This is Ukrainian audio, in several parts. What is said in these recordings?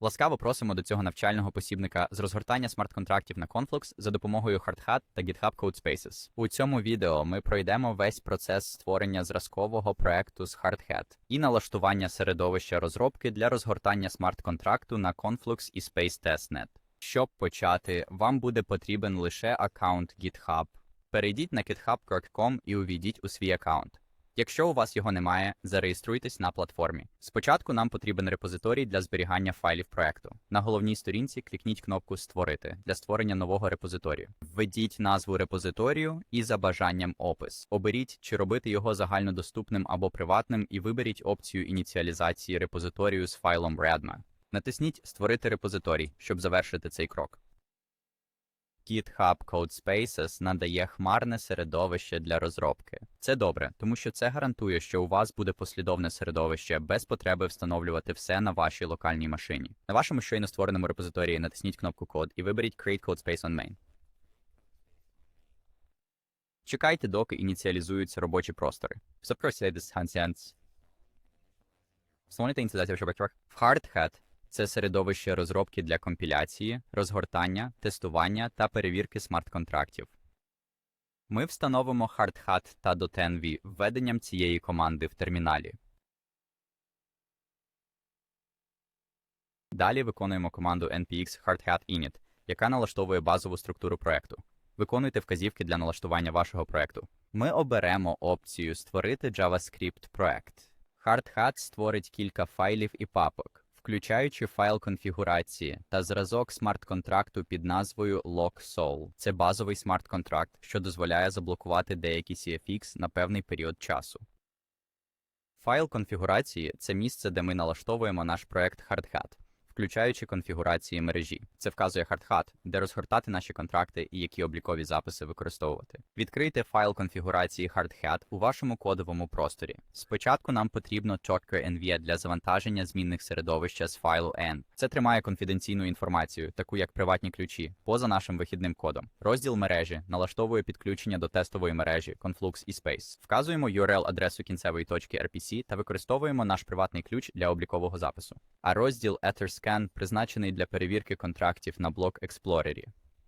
Ласкаво просимо до цього навчального посібника з розгортання смарт-контрактів на Conflux за допомогою HardHat та GitHub Codespaces. У цьому відео ми пройдемо весь процес створення зразкового проекту з HardHat і налаштування середовища розробки для розгортання смарт-контракту на Conflux і Space Testnet. Щоб почати, вам буде потрібен лише аккаунт GitHub. Перейдіть на github.com і увійдіть у свій аккаунт. Якщо у вас його немає, зареєструйтесь на платформі. Спочатку нам потрібен репозиторій для зберігання файлів проекту. На головній сторінці клікніть кнопку Створити для створення нового репозиторію. Введіть назву репозиторію і за бажанням опис. Оберіть, чи робити його загальнодоступним або приватним, і виберіть опцію ініціалізації репозиторію з файлом Redma. Натисніть Створити репозиторій, щоб завершити цей крок. GitHub Codespaces надає хмарне середовище для розробки. Це добре, тому що це гарантує, що у вас буде послідовне середовище без потреби встановлювати все на вашій локальній машині. На вашому щойно створеному репозиторії натисніть кнопку Код і виберіть Create Codespace on Main. Чекайте, доки ініціалізуються робочі простори. Встановити ініціалізацію робочих. В HardHat це середовище розробки для компіляції, розгортання, тестування та перевірки смарт-контрактів. Ми встановимо HardHat та DotEnvy введенням цієї команди в терміналі. Далі виконуємо команду npx hardhat init, яка налаштовує базову структуру проекту. Виконуйте вказівки для налаштування вашого проекту. Ми оберемо опцію Створити JavaScript проект. HardHat створить кілька файлів і папок включаючи файл конфігурації та зразок смарт-контракту під назвою LockSoul. Це базовий смарт-контракт, що дозволяє заблокувати деякі CFX на певний період часу. Файл конфігурації це місце, де ми налаштовуємо наш проект HardHat, включаючи конфігурації мережі. Це вказує HardHat, де розгортати наші контракти і які облікові записи використовувати. Відкрийте файл конфігурації HardHat у вашому кодовому просторі. Спочатку нам потрібно Docker NV для завантаження змінних середовища з файлу N. Це тримає конфіденційну інформацію, таку як приватні ключі, поза нашим вихідним кодом. Розділ мережі налаштовує підключення до тестової мережі Conflux і Space. Вказуємо URL-адресу кінцевої точки RPC та використовуємо наш приватний ключ для облікового запису. А розділ EtherScan призначений для перевірки контрактів на блок Explorer.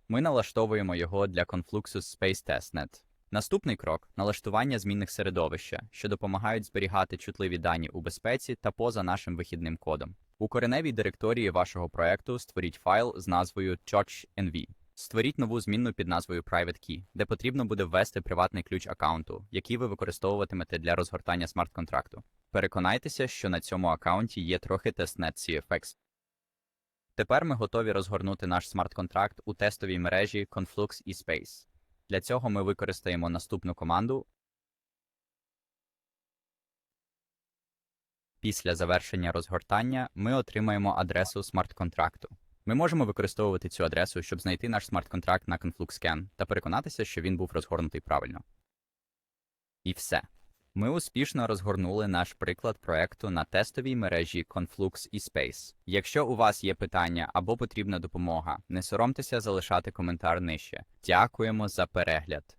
Ми налаштовуємо його для Confluxus Space Testnet. Наступний крок налаштування змінних середовища, що допомагають зберігати чутливі дані у безпеці та поза нашим вихідним кодом. У кореневій директорії вашого проекту створіть файл з назвою church.nv. Створіть нову змінну під назвою Private Key, де потрібно буде ввести приватний ключ аккаунту, який ви використовуватимете для розгортання смарт-контракту. Переконайтеся, що на цьому аккаунті є трохи тестнет CFX. Тепер ми готові розгорнути наш смарт-контракт у тестовій мережі Conflux і Space. Для цього ми використаємо наступну команду. Після завершення розгортання ми отримаємо адресу смарт-контракту. Ми можемо використовувати цю адресу, щоб знайти наш смарт-контракт на ConfluxScan та переконатися, що він був розгорнутий правильно. І все. Ми успішно розгорнули наш приклад проекту на тестовій мережі Conflux і Space. Якщо у вас є питання або потрібна допомога, не соромтеся залишати коментар нижче. Дякуємо за перегляд.